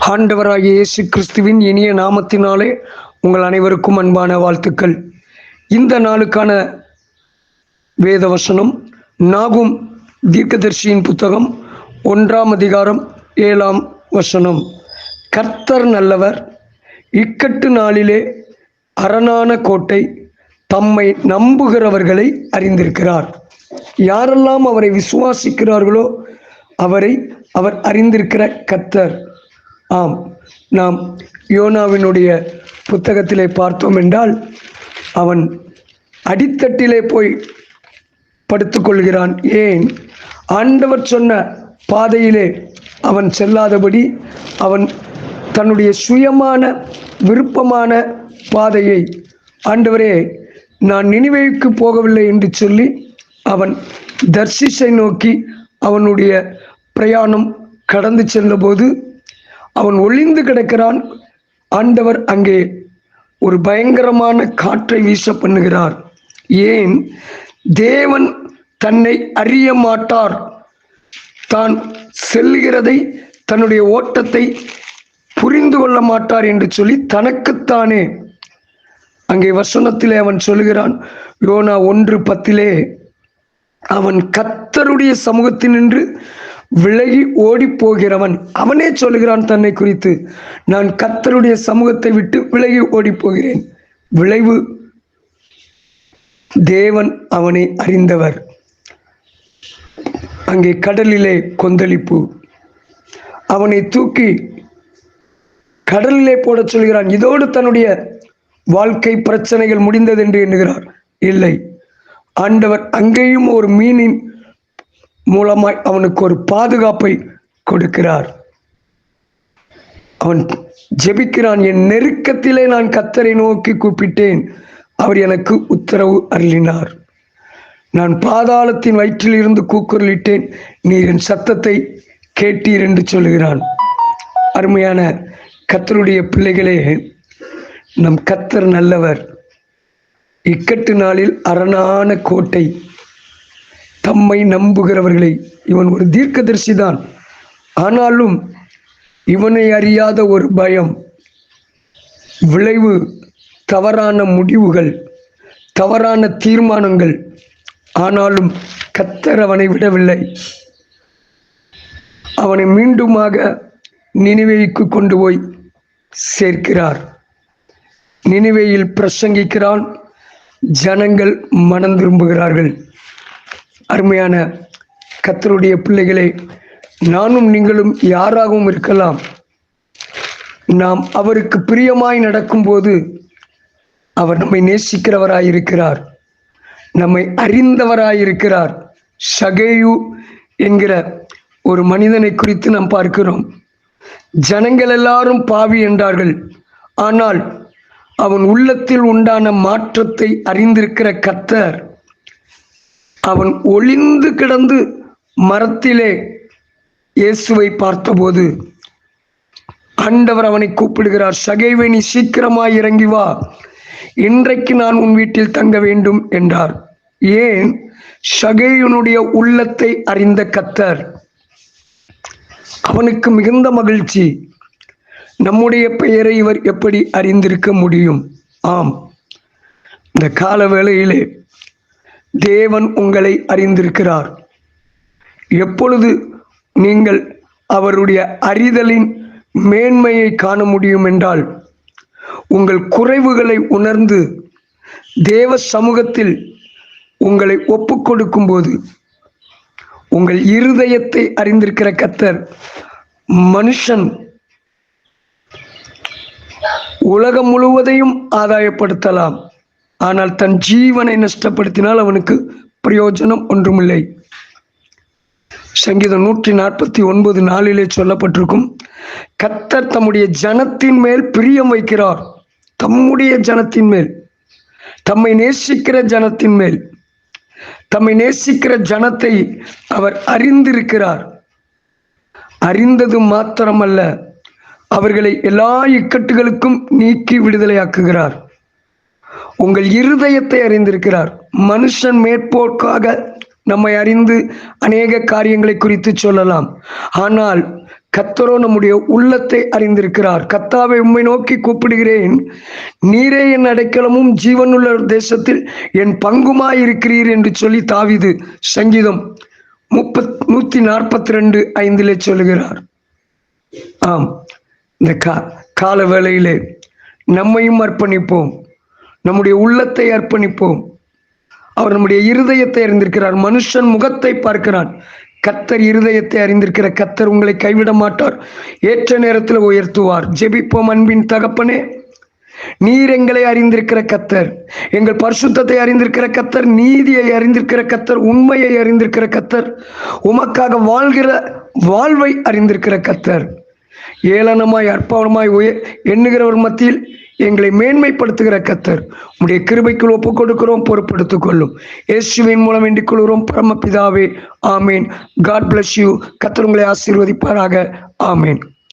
ஆண்டவராகிய இயேசு கிறிஸ்துவின் இனிய நாமத்தினாலே உங்கள் அனைவருக்கும் அன்பான வாழ்த்துக்கள். இந்த நாளுக்கான வேத வசனம் நாகும் தீர்க்கதர்ஷியின் புத்தகம் ஒன்றாம் அதிகாரம் ஏழாம் வசனம். கர்த்தர் நல்லவர் இக்கட்டு நாளிலே அரணான கோட்டை தம்மை நம்புகிறவர்களை அறிந்திருக்கிறார். யாரெல்லாம் அவரை விசுவாசிக்கிறார்களோ அவரை அவர் அறிந்திருக்கிற கர்த்தர். ஆம் நாம் யோனாவினுடைய புத்தகத்திலே பார்த்தோம் என்றால் அவன் அடித்தட்டிலே போய் படுத்துக்கொள்கிறான். ஏன்? ஆண்டவர் சொன்ன பாதையிலே அவன் செல்லாதபடி அவன் தன்னுடைய சுயமான விருப்பமான பாதையை ஆண்டவரே நான் நினைவைக்கு போகவில்லை என்று சொல்லி அவன் தர்சிசை நோக்கி அவனுடைய பிரயாணம் கடந்து சென்றபோது அவன் ஒளிந்து கிடக்கிறான். ஆண்டவர் அங்கே ஒரு பயங்கரமான காற்றை வீச பண்ணுகிறார். ஏன்? தேவன் தன்னை அறிய மாட்டார். தான் செல்கிறதை தன்னுடைய ஓட்டத்தை புரிந்து கொள்ள மாட்டார் என்று சொல்லி தனக்குத்தானே அங்கே வசனத்திலே அவன் சொல்லுகிறான். யோனா ஒன்று பத்திலே அவன் கத்தருடைய சமூகத்தினின்று விலகி ஓடி போகிறவன் அவனே சொல்லுகிறான் தன்னை குறித்து நான் கத்தருடைய சமூகத்தை விட்டு விலகி ஓடி போகிறேன் விளைவு தேவன் அவனை அறிந்தவர். அங்கே கடலிலே கொந்தளிப்பு. அவனை தூக்கி கடலிலே போட சொல்கிறான் இதோடு தன்னுடைய வாழ்க்கை பிரச்சனைகள் முடிந்தது என்று எண்ணுகிறார். இல்லை. ஆண்டவர் அங்கேயும் ஒரு மீனின் மூலமாய் அவனுக்கு ஒரு பாதுகாப்பை கொடுக்கிறார். அவன் ஜெபிக்கிறான் என் நெருக்கத்திலே நான் கத்தரை நோக்கி கூப்பிட்டேன். அவர் எனக்கு உத்தரவு அருளினார். நான் பாதாளத்தின் வயிற்றில் இருந்து கூக்குரலிட்டேன். நீர் என் சத்தத்தை கேட்டீர் என்று சொல்கிறான் அருமையான கத்தருடைய பிள்ளைகளே நம் கத்தர் நல்லவர். இக்கட்டு நாளில் அரணான கோட்டை தம்மை நம்புகிறவர்களை இவன் ஒரு தீர்க்கதரிசி தான் ஆனாலும் இவனை அறியாத ஒரு பயம் விளைவு தவறான முடிவுகள் தவறான தீர்மானங்கள். ஆனாலும் கத்தர் அவனை விடவில்லை. அவனை மீண்டுமாக நினைவைக்கு கொண்டு போய் சேர்க்கிறார். நினைவையில் பிரசங்கிக்கிறான் ஜனங்கள் மனம் திரும்புகிறார்கள். அருமையான கத்தருடைய பிள்ளைகளே நானும் நீங்களும் யாராகவும் இருக்கலாம். நாம் அவருக்கு பிரியமாய் நடக்கும்போது அவர் நம்மை நேசிக்கிறவராயிருக்கிறார். நம்மை அறிந்தவராயிருக்கிறார். சகேயு என்கிற ஒரு மனிதனை குறித்து நாம் பார்க்கிறோம். ஜனங்கள் எல்லாரும் பாவி என்றார்கள். ஆனால் அவன் உள்ளத்தில் உண்டான மாற்றத்தை அறிந்திருக்கிற கத்தர் அவன் ஒளிந்து கிடந்து மரத்திலே இயேசுவை பார்த்தபோது ஆண்டவர் அவனை கூப்பிடுகிறார் சகைவை நீ சீக்கிரமாய் இறங்கி வா. இன்றைக்கு நான் உன் வீட்டில் தங்க வேண்டும் என்றார். ஏன்? சகையனுடைய உள்ளத்தை அறிந்த கத்தர் அவனுக்கு மிகுந்த மகிழ்ச்சி. நம்முடைய பெயரை இவர் எப்படி அறிந்திருக்க முடியும்? ஆம். இந்த கால வேளையிலே தேவன் உங்களை அறிந்திருக்கிறார். எப்பொழுது நீங்கள் அவருடைய அறிதலின் மேன்மையை காண முடியும் என்றால் உங்கள் குறைவுகளை உணர்ந்து தேவ சமூகத்தில் உங்களை ஒப்பு கொடுக்கும் போது உங்கள் இருதயத்தை அறிந்திருக்கிற கத்தர் மனுஷன். உலகம் முழுவதையும் ஆதாயப்படுத்தலாம். ஆனால் தன் ஜீவனை நஷ்டப்படுத்தினால் அவனுக்கு பிரயோஜனம் ஒன்றுமில்லை. சங்கீதம் நூற்றி நாற்பத்தி ஒன்பது நாளிலே சொல்லப்பட்டிருக்கும் கத்தர் தம்முடைய ஜனத்தின் மேல் பிரியம் வைக்கிறார். தம்முடைய ஜனத்தின் மேல். தம்மை நேசிக்கிற ஜனத்தின் மேல். தம்மை நேசிக்கிற ஜனத்தை அவர் அறிந்திருக்கிறார். அறிந்தது மாத்திரமல்ல அவர்களை எல்லா இக்கட்டுகளுக்கும் நீக்கி விடுதலையாக்குகிறார். உங்கள் இருதயத்தை அறிந்திருக்கிறார். மனுஷன் மேற்போக்காக நம்மை அறிந்து அநேக காரியங்களை குறித்து சொல்லலாம். ஆனால் கத்தரோ நம்முடைய உள்ளத்தை அறிந்திருக்கிறார். கத்தாவை உம்மை நோக்கி கூப்பிடுகிறேன். நீரே என் அடைக்கலமும் ஜீவனுள்ள தேசத்தில் என் பங்குமாயிருக்கிறீர் என்று சொல்லி தாவிது சங்கீதம் முப்பத் நூத்தி நாற்பத்தி ரெண்டு ஐந்திலே சொல்லுகிறார். ஆம். இந்த கா கால வேளையிலே நம்மையும் அர்ப்பணிப்போம். நம்முடைய உள்ளத்தை அர்ப்பணிப்போம். அவர் நம்முடைய இருதயத்தை அறிந்திருக்கிறார். மனுஷன் முகத்தை பார்க்கிறான். கத்தர் இருதயத்தை அறிந்திருக்கிற கத்தர் உங்களை கைவிட மாட்டார். ஏற்ற நேரத்தில் உயர்த்துவார். ஜெபிப்போம் அன்பின் தகப்பனே. நீர் எங்களை அறிந்திருக்கிற கத்தர். எங்கள் பரிசுத்தத்தை அறிந்திருக்கிற கத்தர். நீதியை அறிந்திருக்கிற கத்தர். உண்மையை அறிந்திருக்கிற கத்தர். உமக்காக வாழ்கிற வாழ்வை அறிந்திருக்கிற கத்தர். ஏளனமாய் அற்பமாய் உய எண்ணுகிறவர் மத்தியில் எங்களை மேன்மைப்படுத்துகிற கத்தர். உடைய கிருபைக்குள் ஒப்புக் கொடுக்கிறோம் பொறுப்படுத்திக் கொள்ளும். இயேசுவின் மூலம் வேண்டிக் கொள்கிறோம் பரமபிதாவே ஆமீன். காட் பிளஸ் யூ கத்தர் உங்களை ஆசீர்வதிப்பாராக. ஆமீன்.